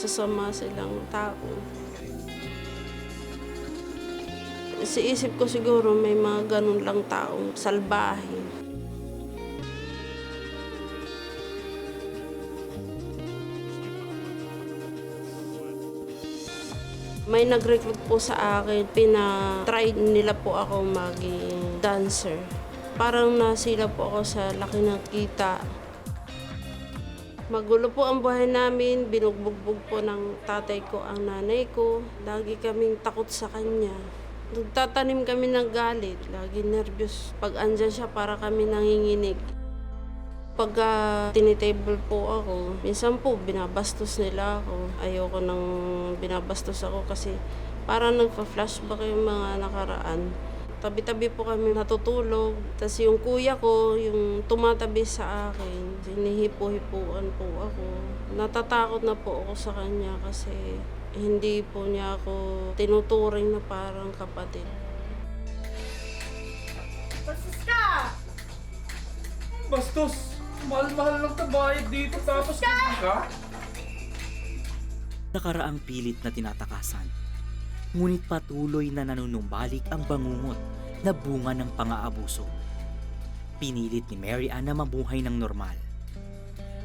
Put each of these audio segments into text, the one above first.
masasama silang tao. Sa isip ko siguro may mga ganun lang taong salbahe. May nag-recruit po sa akin, pina-try nila po ako maging dancer. Parang nasila po ako sa laki ng kita. Magulo po ang buhay namin, binugbugbog po ng tatay ko ang nanay ko. Lagi kaming takot sa kanya. Nagtatanim kami ng galit, lagi nervyos. Pag andyan siya, para kami nanginginig. Pagka tinitable po ako, minsan po binabastos nila ako. Ayoko nang binabastos ako kasi parang nagpa-flashback yung mga nakaraan. Tabi-tabi po kami natutulog. Tapos yung kuya ko, yung tumatabi sa akin, sinihipo-hipuan po ako. Natatakot na po ako sa kanya kasi hindi po niya ako tinuturing na parang kapatid. Bastos ka! Bastos! Mahal-mahal lang tabayad dito tapos hindi ka? nakaraang pilit na tinatakasan. Ngunit patuloy na nanunumbalik ang bangungot na bunga ng pang-aabuso. Pinilit ni Mary Ann na mabuhay ng normal.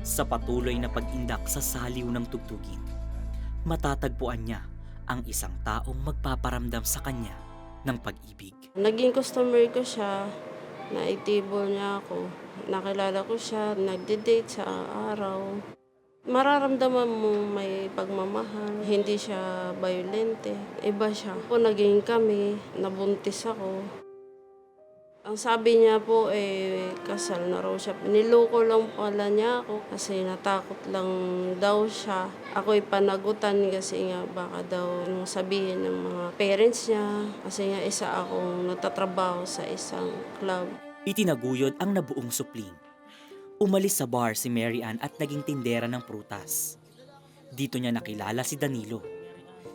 Sa patuloy na pag-indak sa saliw ng tugtugin, matatagpuan niya ang isang taong magpaparamdam sa kanya ng pag-ibig. Naging customer ko siya, na-table niya ako. Nakilala ko siya, nagde-date sa araw. Mararamdaman mo may pagmamahal, hindi siya violente. Iba siya. Po, naging kami, nabuntis ako. Ang sabi niya po, eh, kasal na raw siya. Niloko lang pala niya ako kasi natakot lang daw siya. Ako'y panagutan kasi nga baka daw nung sabihin ng mga parents niya. Kasi nga isa akong nagtatrabaho sa isang club. Itinaguyod ang nabuong supling. Umalis sa bar si Mary Ann at naging tindera ng prutas. Dito niya nakilala si Danilo.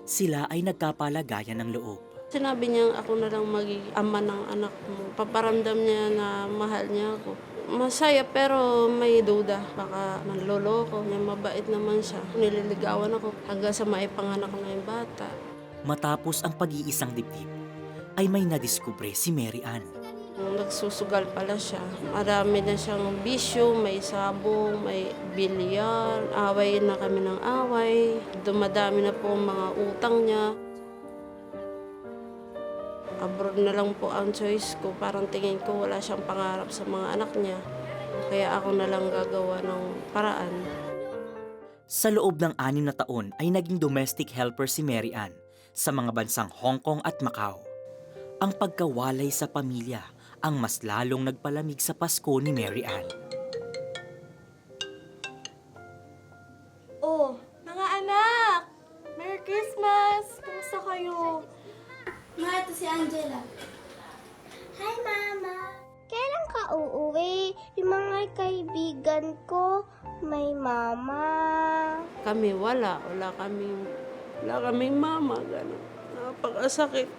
Sila ay nagkapalagayan ng loob. Sinabi niya ako na lang magiging ama ng anak mo. Paparamdam niya na mahal niya ako. Masaya pero may duda. Baka manloloko niya. Mabait naman siya. Nililigawan ako hanggang sa maipanganak na yung bata. Matapos ang pag-iisang dibdib, ay may nadiskubre si Mary Ann. Nagsusugal pala siya. Marami na siyang bisyo, may sabong, may bilyar. Away na kami ng away. Dumadami na po ang mga utang niya. Abroad na lang po ang choice ko. Parang tingin ko wala siyang pangarap sa mga anak niya. Kaya ako na lang gagawa ng paraan. Sa loob ng anim na taon ay naging domestic helper si Mary Ann sa mga bansang Hong Kong at Macau. Ang pagkawalay sa pamilya ang mas lalong nagpalamig sa Pasko ni Mary Ann. Ma, ito si Angela. Hi, Mama. Kailan ka uuwi? Yung mga kaibigan ko, may mama. Kami wala. Wala kaming, wala kaming mama. Ganun. Napakasakit.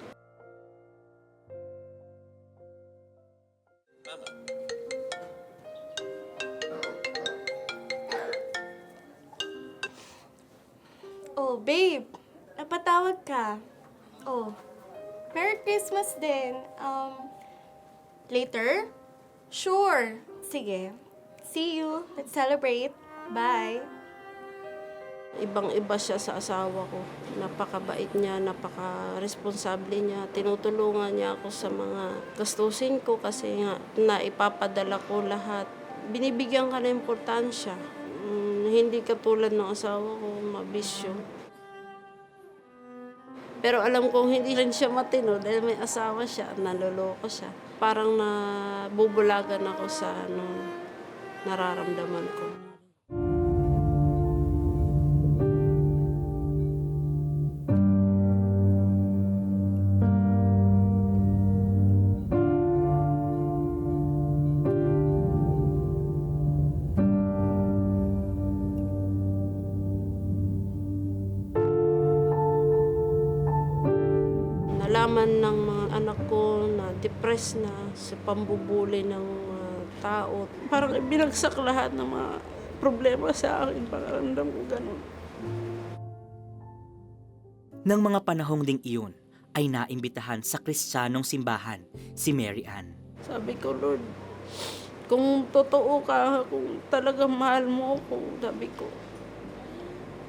Oh, babe! Napatawag ka. Oh, Merry Christmas din. Um, later? Sure. Sige. See you. Let's celebrate. Bye. Ibang-iba siya sa asawa ko. Napakabait niya, napaka-responsable niya. Tinutulungan niya ako sa mga gastusin ko kasi nga naipapadala ko lahat. Binibigyan ka ng importansya. Mm, hindi katulad ng asawa ko, mabisyo. Pero alam kong hindi rin siya matino dahil may asawa siya at naloloko siya. Parang nabubulagan ako sa ano, nararamdaman ko. Nalaman ng mga anak ko na depressed na sa pambubuli ng mga tao. Parang binagsak lahat ng mga problema sa akin. Pakiramdam ko ganun. Nang mga panahong ding iyon, ay naimbitahan sa kristyanong simbahan si Mary Ann. Sabi ko, Lord, kung totoo ka, kung talagang mahal mo ako, sabi ko,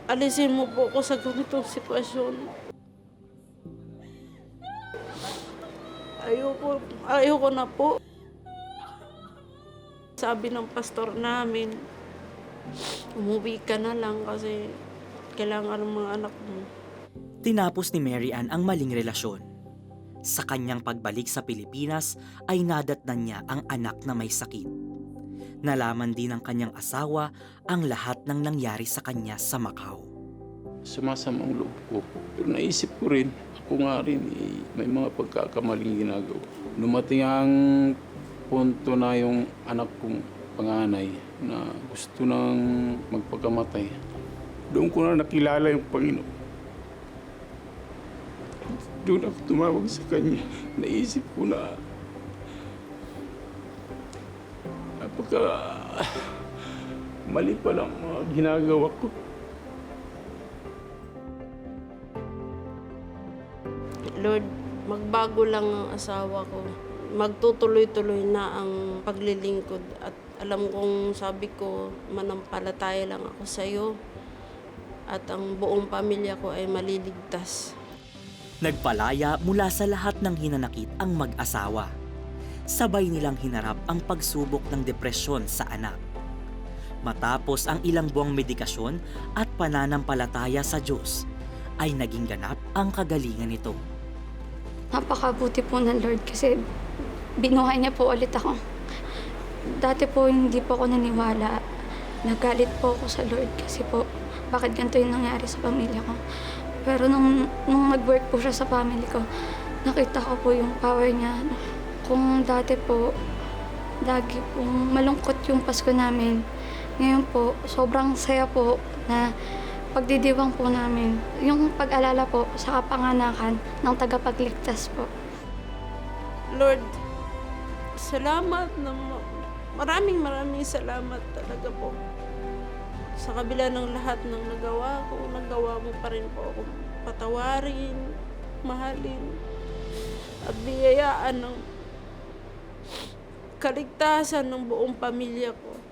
alisin mo po ako sa ganitong sitwasyon. Ayoko, ayoko na po. Sabi ng pastor namin, umuwi ka na lang kasi kailangan ng mga anak mo. Tinapos ni Mary Ann ang maling relasyon. Sa kanyang pagbalik sa Pilipinas ay nadatnan niya ang anak na may sakit. Nalaman din ng kanyang asawa ang lahat ng nangyari sa kanya sa Macau. Sumasamang loob ko. Pero naisip ko rin, ako nga rin eh, may mga pagkakamaling ginagawa. Dumating ang punto na yung anak kong panganay na gusto nang magpakamatay. Doon ko na nakilala yung Panginoon. Doon ako tumawag sa Kanya. Naisip ko na napaka mali pa lang mga ginagawa ko. Lord, magbago lang ang asawa ko. Magtutuloy-tuloy na ang paglilingkod at alam kong sabi ko, manampalataya lang ako sa iyo at ang buong pamilya ko ay maliligtas. Nagpalaya mula sa lahat ng hinanakit ang mag-asawa. Sabay nilang hinarap ang pagsubok ng depresyon sa anak. Matapos ang ilang buwang medikasyon at pananampalataya sa Diyos, ay naging ganap ang kagalingan nito. Napakabuti po ng Lord kasi binuhay niya po ulit ako. Dati po hindi po ako naniwala. Nagalit po ako sa Lord kasi po bakit ganito yung nangyari sa pamilya ko. Pero nung, nung nag-work po siya sa family ko, nakita ko po yung power niya. Kung dati po, lagi pong malungkot yung Pasko namin. Ngayon po, sobrang saya po na pagdidiwang po namin. Yung pag-alala po sa kapanganakan ng tagapagligtas po. Lord, salamat na ma- maraming maraming salamat talaga po. Sa kabila ng lahat ng nagawa ko, nagawa mo pa rin po ako patawarin, mahalin, at biyayaan ng kaligtasan ng buong pamilya ko.